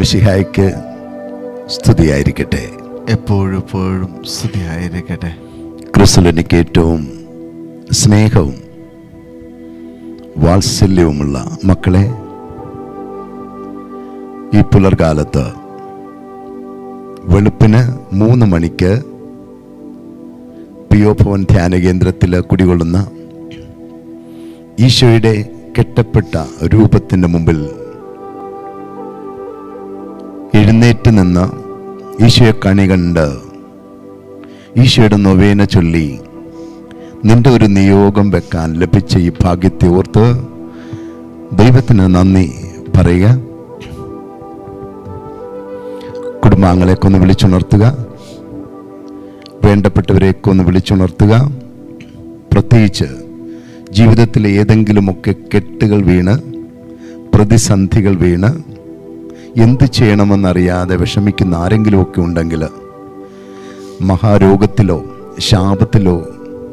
ഈശോമിശിഹായ്ക്ക് സ്തുതിയായിരിക്കട്ടെ. എപ്പോഴും സ്തുതിയായിരിക്കട്ടെ. ക്രിസ്തുലിനിക്ക് ഏറ്റവും സ്നേഹവും വാത്സല്യവുമുള്ള മക്കളെ ഈ പുലർകാലത്ത് വെളുപ്പിന് മൂന്ന് മണിക്ക് പി ഒ ഭവൻ ധ്യാന കേന്ദ്രത്തിൽ കുടികൊള്ളുന്ന ഈശോയുടെ കെട്ടപ്പെട്ട രൂപത്തിന്റെ മുമ്പിൽ എഴുന്നേറ്റ് നിന്ന് ഈശോയെ കണി കണ്ട് ഈശോയുടെ നൊവേന ചൊല്ലി നിന്റെ ഒരു നിയോഗം വെക്കാൻ ലഭിച്ച ഈ ഭാഗ്യത്തെ ഓർത്ത് ദൈവത്തിന് നന്ദി പറയുക. കുടുംബാംഗങ്ങളെയൊക്കെ ഒന്ന് വിളിച്ചുണർത്തുക. വേണ്ടപ്പെട്ടവരെയൊക്കെ ഒന്ന് വിളിച്ചുണർത്തുക. പ്രത്യേകിച്ച് ജീവിതത്തിലെ ഏതെങ്കിലുമൊക്കെ കെട്ടുകൾ വീണ് പ്രതിസന്ധികൾ വീണ് എന്ത് ചെയ്യണമെന്നറിയാതെ വിഷമിക്കുന്ന ആരെങ്കിലുമൊക്കെ ഉണ്ടെങ്കിൽ മഹാരോഗത്തിലോ ശാപത്തിലോ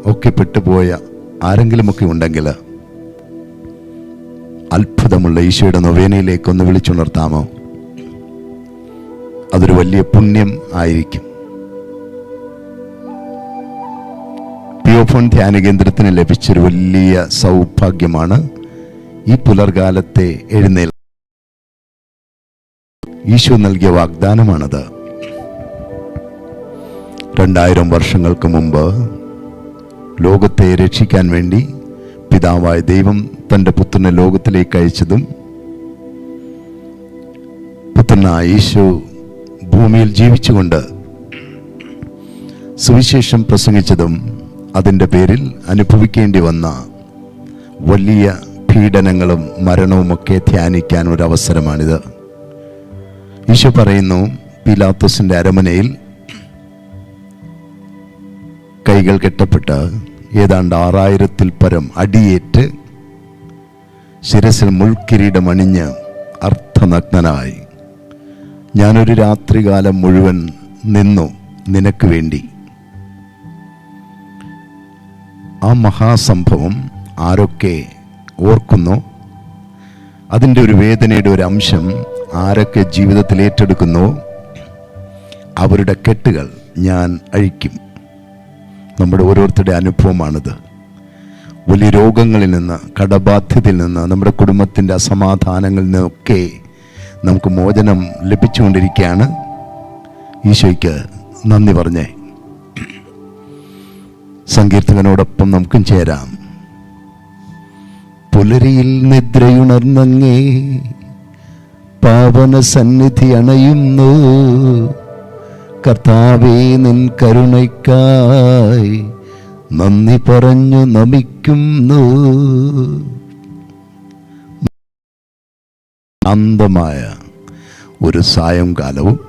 ഒക്കെ പെട്ടുപോയ ആരെങ്കിലുമൊക്കെ ഉണ്ടെങ്കിൽ അത്ഭുതമുള്ള ഈശോയുടെ നൊവേനയിലേക്ക് ഒന്ന് വിളിച്ചുണർത്താമോ? അതൊരു വലിയ പുണ്യം ആയിരിക്കും. പിയോഫോൺ ധ്യാന കേന്ദ്രത്തിന് ലഭിച്ചൊരു വലിയ സൗഭാഗ്യമാണ് ഈ പുലർകാലത്തെ എഴുന്നേൽ ഈശോ നൽകിയ വാഗ്ദാനമാണത്. രണ്ടായിരം വർഷങ്ങൾക്ക് മുമ്പ് ലോകത്തെ രക്ഷിക്കാൻ വേണ്ടി പിതാവായ ദൈവം തന്റെ പുത്രനെ ലോകത്തിലേക്ക് അയച്ചതും പുത്രനായ ഈശോ ഭൂമിയിൽ ജീവിച്ചുകൊണ്ട് സുവിശേഷം പ്രസംഗിച്ചതും അതിന്റെ പേരിൽ അനുഭവിക്കേണ്ടി വന്ന വലിയ പീഡനങ്ങളും മരണവുമൊക്കെ ധ്യാനിക്കാൻ ഒരു അവസരമാണിത് ഈശോ പറയുന്നു പിലാത്തോസിന്റെ അരമനയിൽ കൈകൾ കെട്ടപ്പെട്ട് ഏതാണ്ട് ആറായിരത്തിൽ പരം അടിയേറ്റ് ശിരസിൽ മുൾക്കിരീടം അണിഞ്ഞ് അർത്ഥനഗ്നനായി. ഞാനൊരു രാത്രികാലം മുഴുവൻ നിന്നു നിനക്ക് വേണ്ടി. ആ മഹാസംഭവം ആരൊക്കെ ഓർക്കുന്നു? അതിന്റെ ഒരു വേദനയുടെ ഒരു അംശം ആരൊക്കെ ജീവിതത്തിൽ ഏറ്റെടുക്കുന്നു അവരുടെ കെട്ടുകൾ ഞാൻ അഴിക്കും. നമ്മുടെ ഓരോരുത്തരുടെ അനുഭവമാണിത്. വലിയ രോഗങ്ങളിൽ നിന്ന് കടബാധ്യതയിൽ നിന്ന് നമ്മുടെ കുടുംബത്തിന്റെ അസമാധാനങ്ങളിൽ നിന്നൊക്കെ നമുക്ക് മോചനം ലഭിച്ചുകൊണ്ടിരിക്കുകയാണ്. ഈശോയ്ക്ക് നന്ദി പറഞ്ഞേ. സങ്കീർത്തകനോടൊപ്പം നമുക്കും ചേരാം. പുലരിയിൽ നിദ്രയുണർന്നങ്ങേ പാവന സന്നിധി അണയുന്നു. കർത്താവേ നിൻ കരുണയ്ക്കായി നന്ദി പറഞ്ഞു നമിക്കുന്നു. അന്തമായ ഒരു സായംകാലവും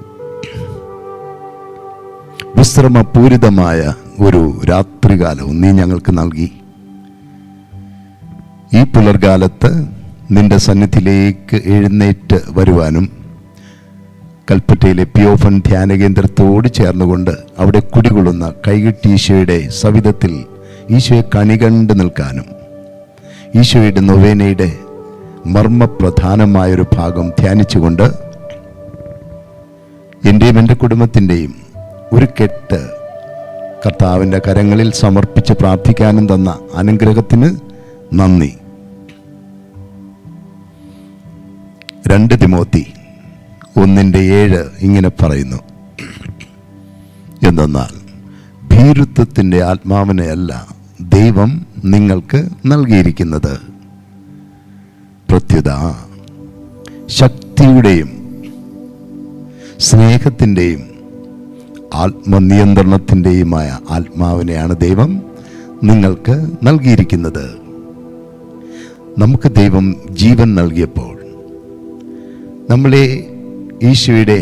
വിശ്രമപൂരിതമായ ഒരു രാത്രികാലവും നീ ഞങ്ങൾക്ക് നൽകി. ഈ പുലർകാലത്ത് നിന്റെ സന്നിധിയിലേക്ക് എഴുന്നേറ്റ് വരുവാനും കൽപ്പറ്റയിലെ പിയോഫൻ ധ്യാന കേന്ദ്രത്തോട് ചേർന്നുകൊണ്ട് അവിടെ കുടികൊള്ളുന്ന കൈകിട്ടി ഈശോയുടെ സവിധത്തിൽ ഈശോയെ കണി കണ്ട് നിൽക്കാനും ഈശോയുടെ നൊവേനയുടെ മർമ്മപ്രധാനമായൊരു ഭാഗം ധ്യാനിച്ചുകൊണ്ട് എന്റെയും എന്റെ കുടുംബത്തിന്റെയും ഒരു കെട്ട് കർത്താവിന്റെ കരങ്ങളിൽ സമർപ്പിച്ച് പ്രാർത്ഥിക്കാനും തന്ന അനുഗ്രഹത്തിന് നന്ദി. രണ്ട് തിമോത്തി ഒന്നിന്റെ ഏഴ് ഇങ്ങനെ പറയുന്നു. എന്തെന്നാൽ ഭീരുത്വത്തിന്റെ ആത്മാവിനെ അല്ല ദൈവം നിങ്ങൾക്ക് നൽകിയിരിക്കുന്നത്. പ്രത്യുത ശക്തിയുടെയും സ്നേഹത്തിന്റെയും ആത്മനിയന്ത്രണത്തിന്റെയുമായ ആത്മാവിനെയാണ് ദൈവം നിങ്ങൾക്ക് നൽകിയിരിക്കുന്നത്. നമുക്ക് ദൈവം ജീവൻ നൽകിയപ്പോൾ നമ്മളെ ഈശോയുടെ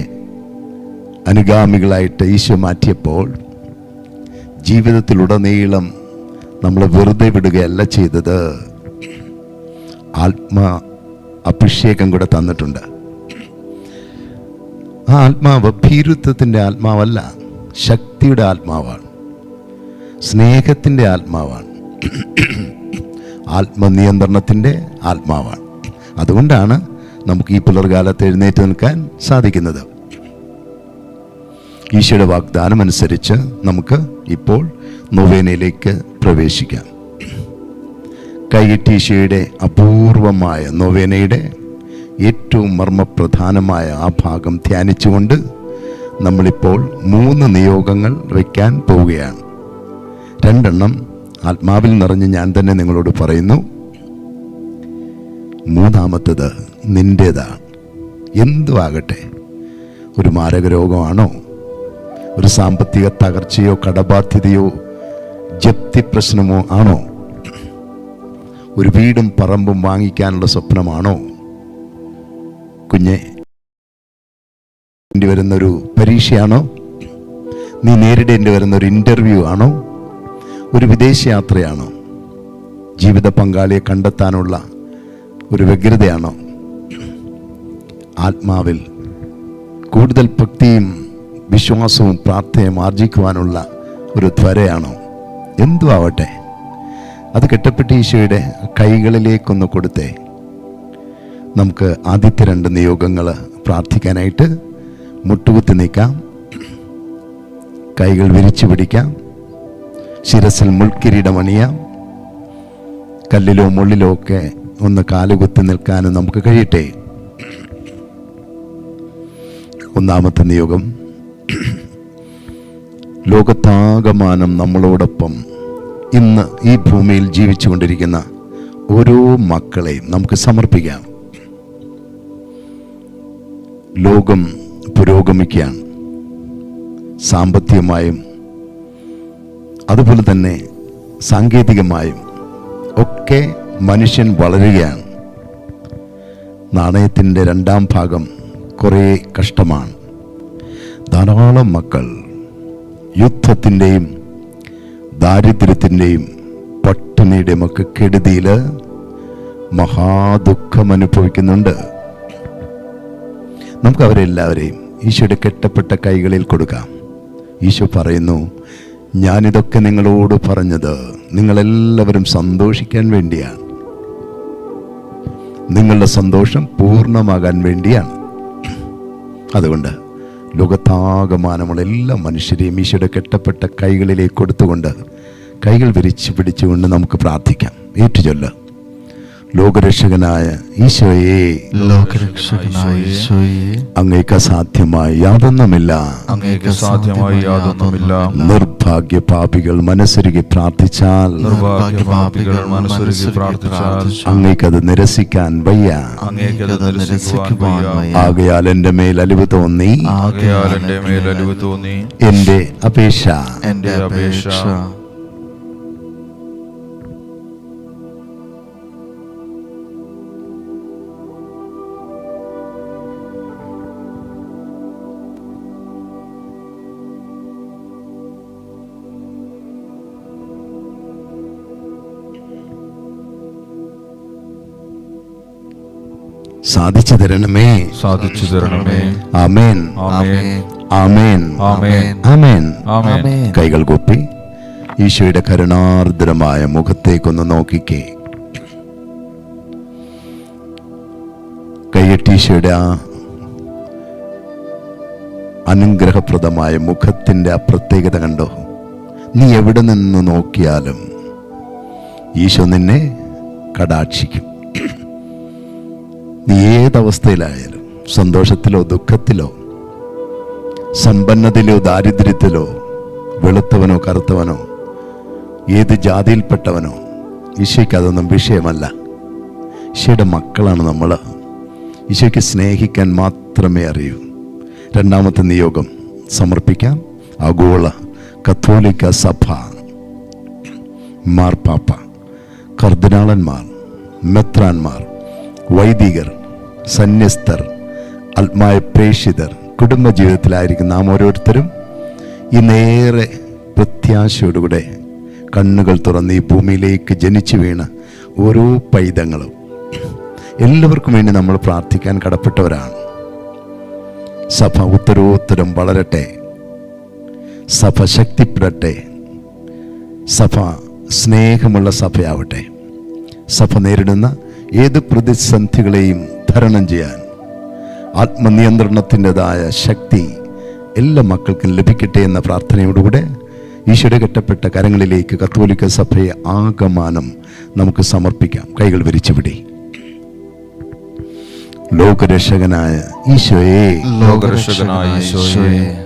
അനുഗാമികളായിട്ട് ഈശോ മാറ്റിയപ്പോൾ ജീവിതത്തിലുടനീളം നമ്മൾ വെറുതെ വിടുകയല്ല ചെയ്തത്. ആത്മാ അഭിഷേകം കൂടെ തന്നിട്ടുണ്ട്. ആ ആത്മാവ് ഭീരുത്വത്തിന്റെ ആത്മാവല്ല ശക്തിയുടെ ആത്മാവാണ് സ്നേഹത്തിന്റെ ആത്മാവാണ്. ആത്മനിയന്ത്രണത്തിന്റെ ആത്മാവാണ്. അതുകൊണ്ടാണ് നമുക്ക് ഈ പുലർകാലത്ത് എഴുന്നേറ്റ് നിൽക്കാൻ സാധിക്കുന്നത്. ഈശോയുടെ വാഗ്ദാനം അനുസരിച്ച് നമുക്ക് ഇപ്പോൾ നൊവേനയിലേക്ക് പ്രവേശിക്കാം. കൈയിട്ട് ഈശോയുടെ അപൂർവമായ നൊവേനയുടെ ഏറ്റവും മർമ്മപ്രധാനമായ ആ ഭാഗം ധ്യാനിച്ചുകൊണ്ട് നമ്മളിപ്പോൾ മൂന്ന് നിയോഗങ്ങൾ വയ്ക്കാൻ പോവുകയാണ്. രണ്ടെണ്ണം ആത്മാവിൽ നിറഞ്ഞ് ഞാൻ തന്നെ നിങ്ങളോട് പറയുന്നു മൂന്നാമത്തത് നിന്റേതാണ് എന്തും ആകട്ടെ ഒരു മാരക രോഗമാണോ? ഒരു സാമ്പത്തിക തകർച്ചയോ കടബാധ്യതയോ ജപ്തി പ്രശ്നമോ ആണോ? ഒരു വീടും പറമ്പും വാങ്ങിക്കാനുള്ള സ്വപ്നമാണോ? കുഞ്ഞെ വരുന്നൊരു പരീക്ഷയാണോ? നീ നേരിടേണ്ടി വരുന്ന ഒരു ഇന്റർവ്യൂ ആണോ? ഒരു വിദേശയാത്രയാണോ. ജീവിത പങ്കാളിയെ കണ്ടെത്താനുള്ള ഒരു വ്യഗ്രതയാണോ. ആത്മാവിൽ കൂടുതൽ ഭക്തിയും വിശ്വാസവും പ്രാർത്ഥനയും ആർജിക്കുവാനുള്ള ഒരു ത്വരയാണോ. എന്തു ആവട്ടെ അത് കെട്ടപ്പെട്ട ഈശോയുടെ കൈകളിലേക്കൊന്ന് കൊടുത്തേ. നമുക്ക് ആദ്യത്തെ രണ്ട് നിയോഗങ്ങൾ പ്രാർത്ഥിക്കാനായിട്ട് മുട്ടുകുത്തി നിൽക്കാം. കൈകൾ വിരിച്ചു പിടിക്കാം. ശിരസിൽ മുൾക്കിരീടം അണിയാം കല്ലിലോ മുള്ളിലോ ഒക്കെ ഒന്ന് കാലുകുത്തി നിൽക്കാനും നമുക്ക് കഴിയട്ടെ. ഒന്നാമത്തെ നിയോഗം. ലോകത്താകമാനം നമ്മളോടൊപ്പം ഇന്ന് ഈ ഭൂമിയിൽ ജീവിച്ചുകൊണ്ടിരിക്കുന്ന ഓരോ മക്കളെയും നമുക്ക് സമർപ്പിക്കാം. ലോകം പുരോഗമിക്കുകയാണ്. സാമ്പത്തികമായും അതുപോലെ തന്നെ സാങ്കേതികമായും ഒക്കെ മനുഷ്യൻ വളരുകയാണ്. നാണയത്തിന്റെ രണ്ടാം ഭാഗം കുറേ കഷ്ടമാണ്. ധാരാളം മക്കൾ യുദ്ധത്തിന്റെയും ദാരിദ്ര്യത്തിന്റെയും പട്ടിണിയുടെയും ഒക്കെ കെടുതിയിൽ മഹാദുഃഖം അനുഭവിക്കുന്നുണ്ട് നമുക്ക് അവരെല്ലാവരെയും ഈശോയുടെ കെട്ടപ്പെട്ട കൈകളിൽ കൊടുക്കാം. ഈശോ പറയുന്നു ഞാനിതൊക്കെ നിങ്ങളോട് പറഞ്ഞത് നിങ്ങളെല്ലാവരും സന്തോഷിക്കാൻ വേണ്ടിയാണ്. നിങ്ങളുടെ സന്തോഷം പൂർണമാകാൻ വേണ്ടിയാണ്. അതുകൊണ്ട് ലോകത്താകമാനമുള്ള എല്ലാ മനുഷ്യരെയും ഈശോയുടെ കെട്ടപ്പെട്ട കൈകളിലേക്ക് കൊടുത്തുകൊണ്ട് കൈകൾ വിരിച്ചു പിടിച്ചുകൊണ്ട് നമുക്ക് പ്രാർത്ഥിക്കാം. ഏറ്റുചൊല്ല. ലോകരക്ഷകനായ ഈശോയെ. ലോകരക്ഷകനായ ഈശോയെ. അങ്ങേക്ക് അസാധ്യമായി യാതൊന്നുമില്ല. അങ്ങേക്ക് സാധ്യമായി യാതൊന്നുമില്ല. നിർഭാഗ്യ പാപികൾ മനസ്സൊരുകി പ്രാർത്ഥിച്ചാൽ. നിർഭാഗ്യപാപികൾ മനസ്സൊരുക്കി പ്രാർത്ഥിച്ചാൽ. അങ്ങേക്കത് നിരസിക്കാൻ വയ്യ. അങ്ങേക്ക് അത് നിരസിക്കുവാൻ വയ്യ. ആകയാൽ എന്റെ മേൽ അലിവ് തോന്നി. ആകയാൽ എന്റെ മേൽ അലിവ് തോന്നി. എന്റെ അപേക്ഷ. എന്റെ അപേക്ഷ. സാധിച്ചു തരണമേ. സാധിച്ചു തരണമേ. ആമേൻ. ആമേൻ. ആമേൻ. ആമേൻ. കൈകൾ കൂപ്പി. ഈശോയുടെ കരുണാർദ്രമായ മുഖത്തേക്കൊന്ന് നോക്കിക്കേ. കൈയിട്ട് ഈശോയുടെ ആ അനുഗ്രഹപ്രദമായ മുഖത്തിന്റെ ആ പ്രത്യേകത കണ്ടോ? നീ എവിടെ നിന്ന് നോക്കിയാലും ഈശോ നിന്നെ കടാക്ഷിക്കും. നീ ഏതവസ്ഥയിലായാലും സന്തോഷത്തിലോ ദുഃഖത്തിലോ സമ്പന്നതയിലോ ദാരിദ്ര്യത്തിലോ വെളുത്തവനോ കറുത്തവനോ ഏത് ജാതിയിൽപ്പെട്ടവനോ ഈശോയ്ക്ക് അതൊന്നും വിഷയമല്ല. ഈശോയുടെ മക്കളാണ് നമ്മൾ. ഈശോയ്ക്ക് സ്നേഹിക്കാൻ മാത്രമേ അറിയൂ. രണ്ടാമത്തെ നിയോഗം സമർപ്പിക്കാം. ആഗോള കത്തോലിക്ക സഭ മാർപ്പാപ്പ കർദിനാളന്മാർ മെത്രാന്മാർ വൈദികർ സന്യസ്തർ ആത്മായ പ്രേക്ഷിതർ കുടുംബജീവിതത്തിലായിരിക്കും നാം ഓരോരുത്തരും ഈ നേരെ പ്രത്യാശയോടുകൂടെ കണ്ണുകൾ തുറന്ന് ഈ ഭൂമിയിലേക്ക് ജനിച്ചു വീണ ഓരോ പൈതങ്ങളും എല്ലാവർക്കും വേണ്ടി നമ്മൾ പ്രാർത്ഥിക്കാൻ കടപ്പെട്ടവരാണ്. സഭ ഉത്തരോത്തരം വളരട്ടെ സഭ ശക്തിപ്പെടട്ടെ സഭ സ്നേഹമുള്ള സഭയാവട്ടെ. സഭ നേരിടുന്ന ഏത് പ്രതിസന്ധികളെയും തരണം ചെയ്യാൻ. ആത്മനിയന്ത്രണത്തിന്റെതായ ശക്തി എല്ലാ മക്കൾക്കും ലഭിക്കട്ടെ എന്ന പ്രാർത്ഥനയോടുകൂടെ ഈശോയുടെ കെട്ടപ്പെട്ട കരങ്ങളിലേക്ക് കത്തോലിക്ക സഭയെ ആകമാനം നമുക്ക് സമർപ്പിക്കാം. കൈകൾ വിരിച്ചുപിടി ലോകരക്ഷകനായ ഈശോയെ. ലോകരക്ഷകനായ ഈശോയെ.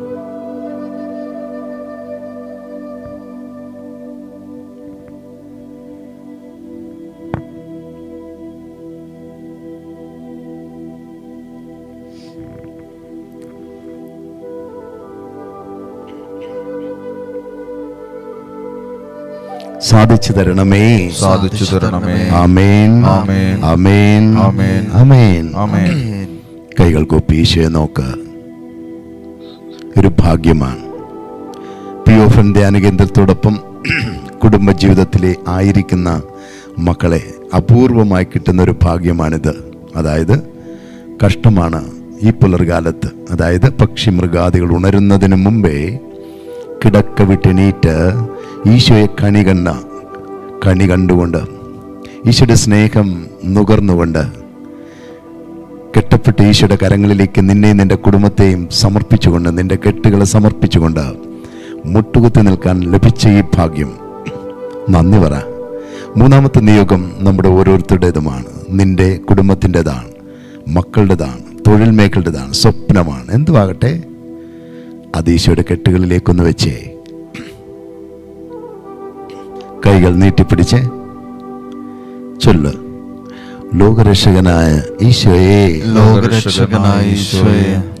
സാധിച്ചു തരണമേ. സാധിച്ചു തരണമേ. ആമേൻ. ആമേൻ. ആമേൻ. ആമേൻ. ആമേൻ. ആമേൻ. കൈകൾ കൂപ്പി നോക്ക്. ഒരു ഭാഗ്യമാണ്. പി ഓഫൻ ധ്യാന കേന്ദ്രത്തോടൊപ്പം കുടുംബജീവിതത്തിലെ ആയിരിക്കുന്ന മക്കളെ അപൂർവമായി കിട്ടുന്ന ഒരു ഭാഗ്യമാണിത്. അതായത് കഷ്ടമാണ് ഈ പുലർകാലത്ത്. അതായത് പക്ഷി മൃഗാദികൾ ഉണരുന്നതിന് മുമ്പേ കിടക്ക വിട്ടെണീറ്റ് ഈശോയെ കണി കണ്ണ കണി കണ്ടുകൊണ്ട് ഈശോയുടെ സ്നേഹം നുകർന്നുകൊണ്ട് കെട്ടപ്പെട്ട ഈശോയുടെ കരങ്ങളിലേക്ക് നിന്നെയും നിന്റെ കുടുംബത്തെയും സമർപ്പിച്ചുകൊണ്ട് നിന്റെ കെട്ടുകളെ സമർപ്പിച്ചുകൊണ്ട് മുട്ടുകുത്തി നിൽക്കാൻ ലഭിച്ച ഈ ഭാഗ്യം. നന്ദി പറ. മൂന്നാമത്തെ നിയോഗം നമ്മുടെ ഓരോരുത്തരുടേതുമാണ്. നിന്റെ കുടുംബത്തിന്റെതാണ് മക്കളുടേതാണ് തൊഴിൽ മേഖലയുടേതാണ് സ്വപ്നമാണ്. എന്തുവാകട്ടെ? അത് ഈശോയുടെ കെട്ടുകളിലേക്കൊന്ന് വെച്ചേ. കൈകൾ നീട്ടിപ്പിടിച്ച്. ചൊല്ല്. ലോകരക്ഷകനായ ഈശോയെ. ലോകരക്ഷകനായ ഈശോയെ.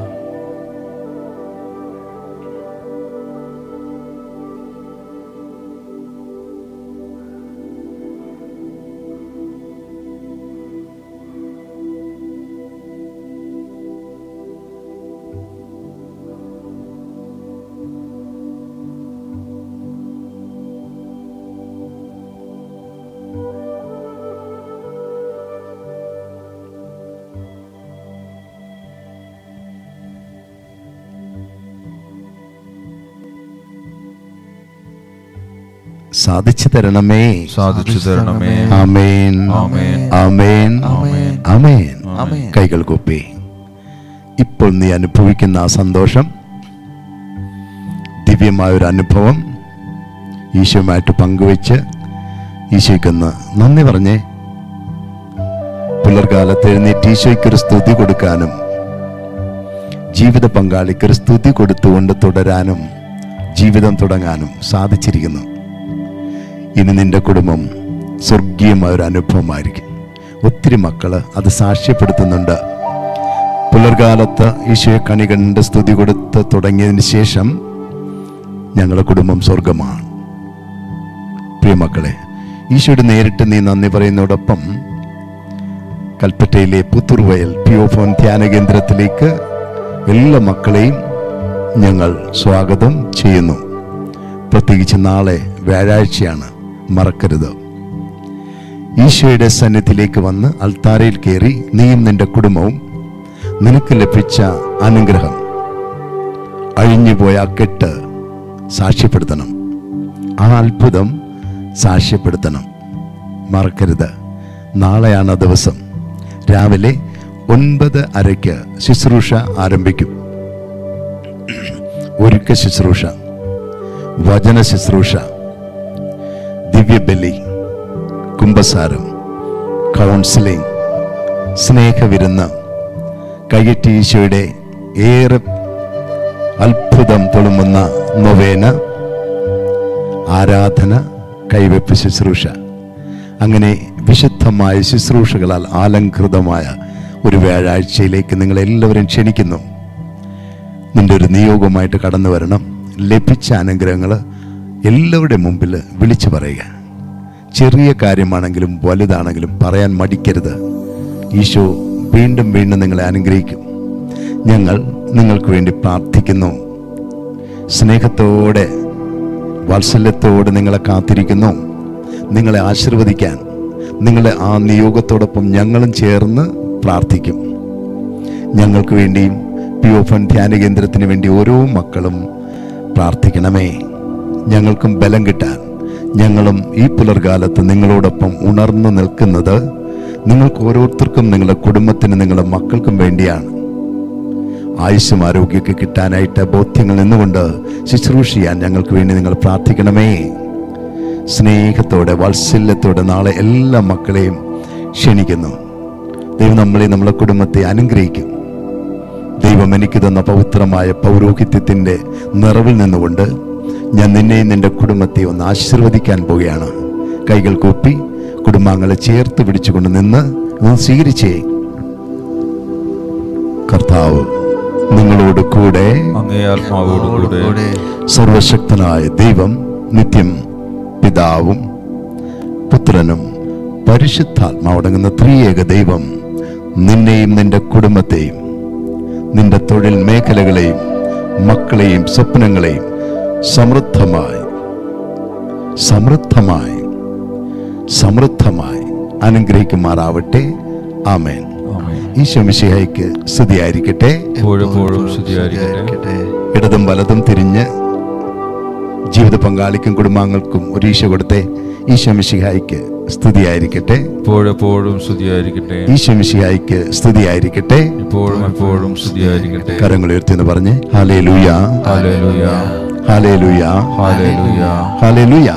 സാധിച്ചു തരണമേ. സാധിച്ചു തരണമേ. ആമേൻ. ആമേൻ. ആമേൻ. ആമേൻ. ആമേൻ. ആമേൻ. കൈകൾ കൂപ്പി. ഇപ്പോൾ നീ അനുഭവിക്കുന്ന ആ സന്തോഷം ദിവ്യമായ ഒരു അനുഭവം ഈശോയുമായിട്ട് പങ്കുവെച്ച് ഈശോയ്ക്കൊന്ന് നന്ദി പറഞ്ഞേ. പുലർകാലത്ത് എഴുന്നേറ്റ് ഈശോയ്ക്ക് ഒരു സ്തുതി കൊടുക്കാനും ജീവിത പങ്കാളിക്ക് ഒരു സ്തുതി കൊടുത്തുകൊണ്ട് തുടരാനും ജീവിതം തുടങ്ങാനും സാധിച്ചിരിക്കുന്നു. ഇനി നിന്റെ കുടുംബം സ്വർഗീയമായ ഒരു അനുഭവമായിരിക്കും. ഒത്തിരി മക്കൾ അത് സാക്ഷ്യപ്പെടുത്തുന്നുണ്ട്. പുലർകാലത്ത് ഈശോയെ കണി കണ്ട് സ്തുതി കൊടുത്ത് തുടങ്ങിയതിന് ശേഷം ഞങ്ങളുടെ കുടുംബം സ്വർഗമാണ്. പ്രിയമക്കളെ ഈശോയുടെ നേരിട്ട് നീ നന്ദി പറയുന്നതോടൊപ്പം കൽപ്പറ്റയിലെ പുത്തൂർവയൽ പി ഒ ഫോൺ ധ്യാന കേന്ദ്രത്തിലേക്ക് എല്ലാ മക്കളെയും ഞങ്ങൾ സ്വാഗതം ചെയ്യുന്നു. പ്രത്യേകിച്ച് നാളെ വ്യാഴാഴ്ചയാണ്. മറക്കരുത്. ഈശോയുടെ സന്നിധിയിലേക്ക് വന്ന് അൾത്താരയിൽ കയറി നീയും നിന്റെ കുടുംബവും നിനക്ക് ലഭിച്ച അനുഗ്രഹം. അഴിഞ്ഞുപോയ കെട്ട് സാക്ഷ്യപ്പെടുത്തണം. ആ അത്ഭുതം സാക്ഷ്യപ്പെടുത്തണം. മറക്കരുത്. നാളെയാണ് ദിവസം. രാവിലെ ഒൻപത് അരയ്ക്ക് ശുശ്രൂഷ ആരംഭിക്കും. ഒരുക്ക ശുശ്രൂഷ വചന ശുശ്രൂഷ. ദിവ്യബലി കുംഭസാരം കൗൺസിലിംഗ് സ്നേഹവിരുന്ന് കയ്യറ്റി ഈശോയുടെ ഏറെ അത്ഭുതം തുളുമുന്ന നൊവേന ആരാധന കൈവെപ്പ് ശുശ്രൂഷ. അങ്ങനെ വിശുദ്ധമായ ശുശ്രൂഷകളാൽ ആലങ്കൃതമായ ഒരു വ്യാഴാഴ്ചയിലേക്ക് നിങ്ങളെല്ലാവരും ക്ഷണിക്കുന്നു. നിന്റെ ഒരു നിയോഗമായിട്ട് കടന്നു വരണം ലഭിച്ച അനുഗ്രഹങ്ങൾ എല്ലാവരുടെ മുമ്പിൽ വിളിച്ചു പറയുക. ചെറിയ കാര്യമാണെങ്കിലും വലുതാണെങ്കിലും പറയാൻ മടിക്കരുത്. ഈശോ വീണ്ടും വീണ്ടും നിങ്ങളെ അനുഗ്രഹിക്കും. ഞങ്ങൾ നിങ്ങൾക്ക് വേണ്ടി പ്രാർത്ഥിക്കുന്നു. സ്നേഹത്തോടെ വാത്സല്യത്തോടെ നിങ്ങളെ കാത്തിരിക്കുന്നു. നിങ്ങളെ ആശീർവദിക്കാൻ നിങ്ങളെ ആ നിയോഗത്തോടൊപ്പം ഞങ്ങളും ചേർന്ന് പ്രാർത്ഥിക്കും. ഞങ്ങൾക്ക് വേണ്ടിയും പി ഫൺ ധ്യാന കേന്ദ്രത്തിന് വേണ്ടി ഓരോ മക്കളും പ്രാർത്ഥിക്കണമേ. ഞങ്ങൾക്കും ബലം കിട്ടാൻ ഞങ്ങളും ഈ പുലർകാലത്ത് നിങ്ങളോടൊപ്പം ഉണർന്നു നിൽക്കുന്നത് നിങ്ങൾക്ക് ഓരോരുത്തർക്കും നിങ്ങളുടെ കുടുംബത്തിന് നിങ്ങളുടെ മക്കൾക്കും വേണ്ടിയാണ്. ആയുസ്സും ആരോഗ്യമൊക്കെ കിട്ടാനായിട്ട് ബോധ്യങ്ങൾ നിന്നുകൊണ്ട് ശുശ്രൂഷ ചെയ്യാൻ ഞങ്ങൾക്ക് വേണ്ടി നിങ്ങൾ പ്രാർത്ഥിക്കണമേ. സ്നേഹത്തോടെ വാത്സല്യത്തോടെ നാളെ എല്ലാ മക്കളെയും ക്ഷണിക്കുന്നു. ദൈവം നമ്മളെ നമ്മളെ കുടുംബത്തെ അനുഗ്രഹിക്കും. ദൈവം എനിക്ക് തന്ന പവിത്രമായ പൗരോഹിത്യത്തിന്റെ നിറവിൽ നിന്നുകൊണ്ട് ഞാൻ നിന്നെയും നിന്റെ കുടുംബത്തെ ഒന്ന് ആശീർവദിക്കാൻ പോവുകയാണ്. കൈകൾ കൂപ്പി കുടുംബാംഗങ്ങളെ ചേർത്ത് പിടിച്ചുകൊണ്ട് നിന്ന് ഒന്ന് സ്വീകരിച്ചേ. കർത്താവ് നിങ്ങളോട് കൂടെ. അങ്ങേ ആത്മാവോടുകൂടെ കൂടെ. സർവശക്തനായ ദൈവം നിത്യം പിതാവും പുത്രനും പരിശുദ്ധാത്മാവടങ്ങുന്ന ത്രിയേക ദൈവം നിന്നെയും നിന്റെ കുടുംബത്തെയും നിന്റെ തൊഴിൽ മേഖലകളെയും മക്കളെയും സ്വപ്നങ്ങളെയും സമൃദ്ധമായി. സമൃദ്ധമായി. സമൃദ്ധമായി. അനുഗ്രഹിക്കുമാറാവട്ടെ. ആമേൻ. ആമേൻ. ഈശോ മിശിഹായ്ക്ക് സ്തുതിയായിരിക്കട്ടെ. ഇടതും വലതും തിരിഞ്ഞ് ജീവിത പങ്കാളിക്കും കുടുംബാംഗങ്ങൾക്കും ഒരു ഈശോ കൊടുത്തെ. ഈശോ മിശിഹായിക്ക് സ്തുതിയായിരിക്കട്ടെ. എപ്പോഴെപ്പോഴും സ്തുതിയായിരിക്കട്ടെ. ഈശോ മിശിഹായിക്ക് സ്തുതിയായിരിക്കട്ടെ. ഇപ്പോഴും എപ്പോഴും സ്തുതിയായിരിക്കട്ടെ. കരങ്ങൾ ഉയർത്തി എന്ന് പറഞ്ഞ് ഹാലേ ലൂയ ഹാലേ ലൂയ ഹല്ലേലൂയ ഹാലേ ലൂയ ഹല്ലേലൂയ